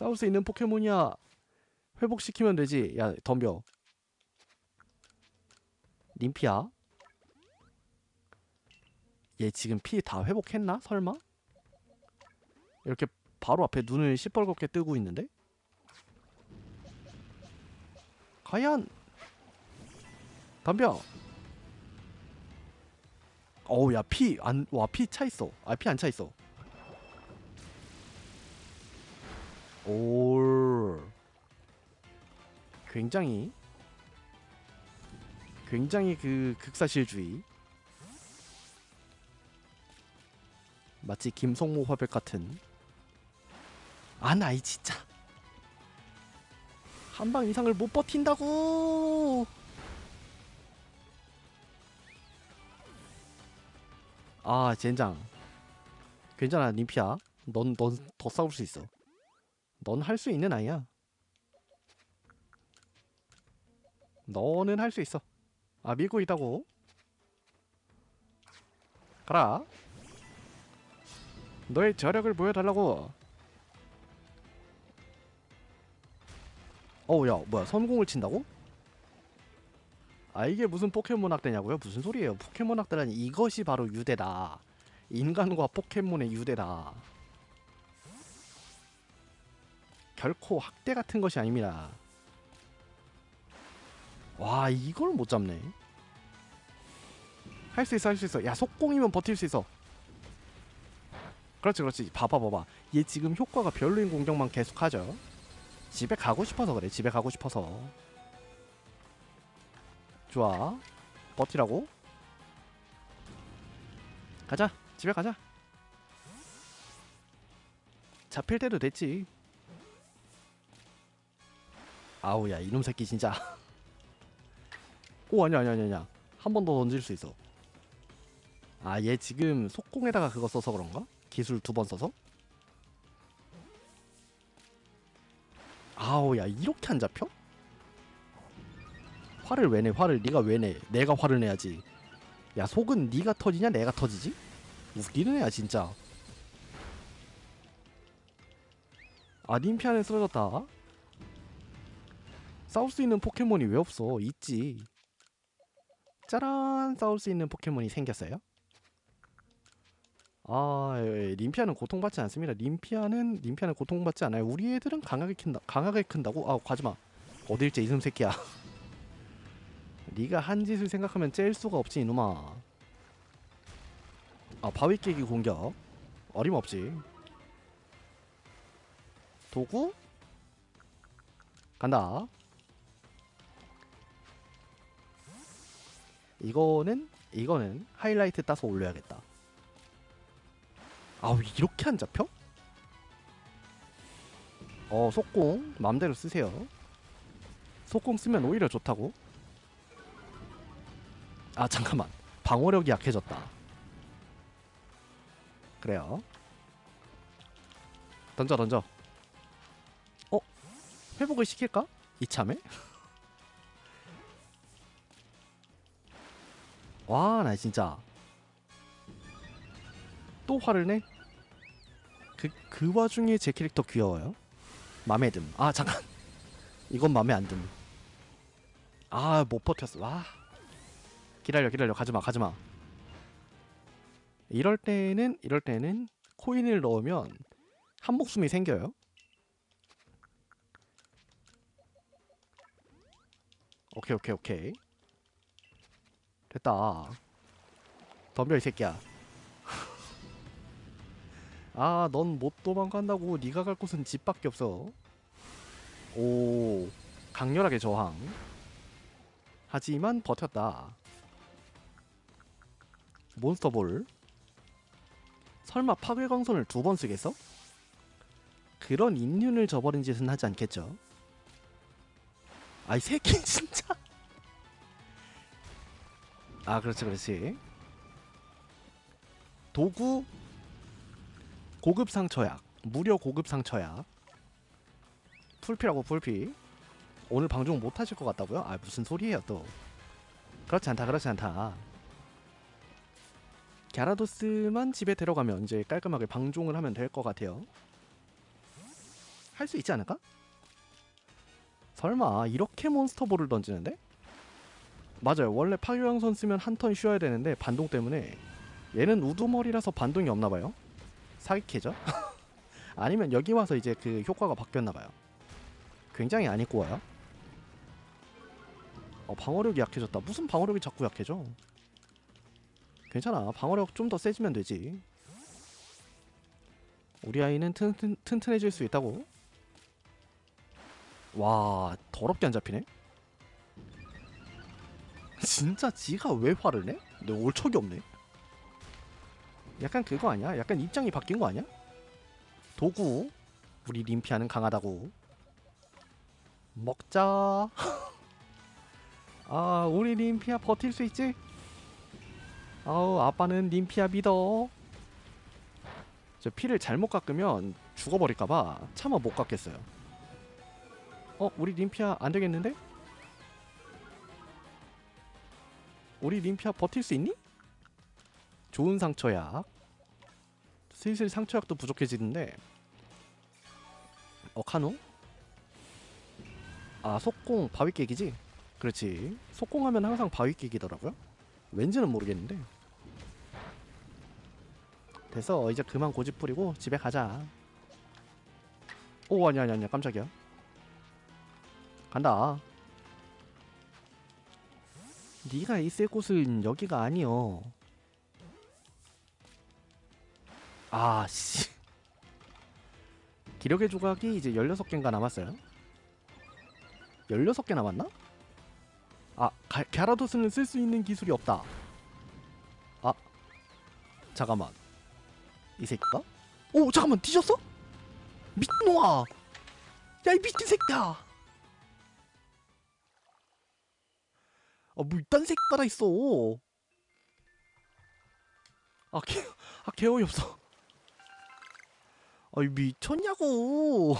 싸울 수 있는 포켓몬이야. 회복시키면 되지. 야, 덤벼. 님피야. 얘 지금 피 다 회복했나? 설마? 이렇게 바로 앞에 눈을 시뻘겋게 뜨고 있는데? 과연 덤벼. 어우 야피 안 와 피 차 있어. 아 피 안 차 있어. 올. 굉장히 굉장히 그 극사실주의. 마치 김성모 화백 같은. 아 나이 진짜. 한 방 이상을 못 버틴다고. 아 젠장. 괜찮아 님피야. 넌 넌 더 싸울 수 있어 넌 할 수 있는 아이야. 너는 할 수 있어. 아 밀고 있다고. 가라. 너의 저력을 보여달라고. 어우 야 뭐야 선공을 친다고? 아 이게 무슨 포켓몬 학대냐고요? 무슨 소리예요? 포켓몬 학대라니 이것이 바로 유대다. 인간과 포켓몬의 유대다 결코 학대 같은 것이 아닙니다. 와 이걸 못 잡네. 할 수 있어 할 수 있어. 야 속공이면 버틸 수 있어. 그렇지 그렇지. 봐봐 봐봐. 얘 지금 효과가 별로인 공격만 계속하죠. 집에 가고 싶어서 그래 집에 가고 싶어서. 좋아. 버티라고? 가자 집에 가자. 잡힐 때도 됐지 아우 야 이놈 새끼 진짜 오 아니야 아니야 아니야, 한 번 더 던질 수 있어 아 얘 지금 속공에다가 그거 써서 그런가? 기술 두 번 써서? 아우 야 이렇게 안 잡혀? 화를 왜 내? 화를 네가 왜 내? 내가 화를 내야지. 야 속은 네가 터지냐 내가 터지지? 웃기는 애야 진짜. 아 님피 안에 쓰러졌다. 싸울 수 있는 포켓몬이 왜 없어? 있지. 짜란 싸울 수 있는 포켓몬이 생겼어요. 아, 예, 림피아는 고통받지 않습니다. 림피아는 림피아는 고통받지 않아요. 우리 애들은 강하게 큰다. 강하게 큰다고? 아, 가지마. 어딜째 이놈 새끼야. 네가 한 짓을 생각하면 째일 수가 없지 이놈아. 아, 바위 깨기 공격. 어림없지. 도구? 간다. 이거는 이거는 하이라이트 따서 올려야겠다. 아우 이렇게 안 잡혀? 어 속공 맘대로 쓰세요 속공 쓰면 오히려 좋다고? 아 잠깐만 방어력이 약해졌다 그래요 던져 던져 어? 회복을 시킬까? 이참에? 와 나 진짜 또 화를 내? 그, 그 와중에 제 캐릭터 귀여워요? 맘에 듦. 아, 잠깐. 이건 맘에 안 듦. 아, 못 버텼어. 와. 기다려, 기다려. 가지마, 가지마. 이럴 때는, 이럴 때는 코인을 넣으면 한 목숨이 생겨요. 오케이, 오케이, 오케이. 됐다. 덤벼, 이 새끼야. 아, 넌 못 도망간다고. 네가 갈 곳은 집밖에 없어. 오, 강렬하게 저항. 하지만 버텼다. 몬스터볼. 설마 파괴광선을 두 번 쓰겠어? 그런 인륜을 저버린 짓은 하지 않겠죠? 아이 새끼 진짜. 아, 그렇지, 그렇지. 도구 고급 상처약 무료 고급 상처약 풀피라고 풀피 오늘 방송 못 하실 것 같다고요? 아 무슨 소리예요 또 그렇지 않다 그렇지 않다 갸라도스만 집에 데려가면 이제 깔끔하게 방종을 하면 될 것 같아요 할 수 있지 않을까? 설마 이렇게 몬스터볼을 던지는데? 맞아요. 원래 파괴왕선 쓰면 한 턴 쉬어야 되는데 반동 때문에 얘는 우두머리라서 반동이 없나 봐요. 사기캐죠? 아니면 여기 와서 이제 그 효과가 바뀌었나 봐요. 굉장히 안 입고 와요. 어, 방어력이 약해졌다. 무슨 방어력이 자꾸 약해져? 괜찮아. 방어력 좀 더 세지면 되지. 우리 아이는 튼 튼, 튼튼해질 수 있다고. 와, 더럽게 안 잡히네. 진짜 지가 왜 화를 내? 내올 척이 없네. 약간 그거 아니야? 약간 입장이 바뀐 거 아니야? 도구. 우리 림피아는 강하다고. 먹자. 아, 우리 림피아 버틸 수 있지? 아우, 아빠는 림피아 믿어. 저 피를 잘못 깎으면 죽어버릴까봐 차마 못 깎겠어요. 어, 우리 림피아 안 되겠는데? 우리 림피아 버틸 수 있니? 좋은 상처약. 슬슬 상처약도 부족해지는데. 어, 카누? 아, 속공 바위 깨기지? 그렇지. 속공하면 항상 바위 깨기더라고요. 왠지는 모르겠는데. 됐어. 이제 그만 고집 부리고 집에 가자. 오, 아니야, 아니야, 아니야. 깜짝이야. 간다. 네가 있을 곳은 여기가 아니여. 아, 씨. 기력의 조각이 이제 16개인가 남았어요. 16개 남았나? 아, 가, 갸라도스는 쓸 수 있는 기술이 없다. 아, 잠깐만. 이 새끼가? 오, 잠깐만, 뒤졌어? 미친놈아! 야, 이 미친 새끼야! 아, 뭐 이딴 새끼 따라 있어. 아, 개, 아, 개 어이없어. 아, 미쳤냐고.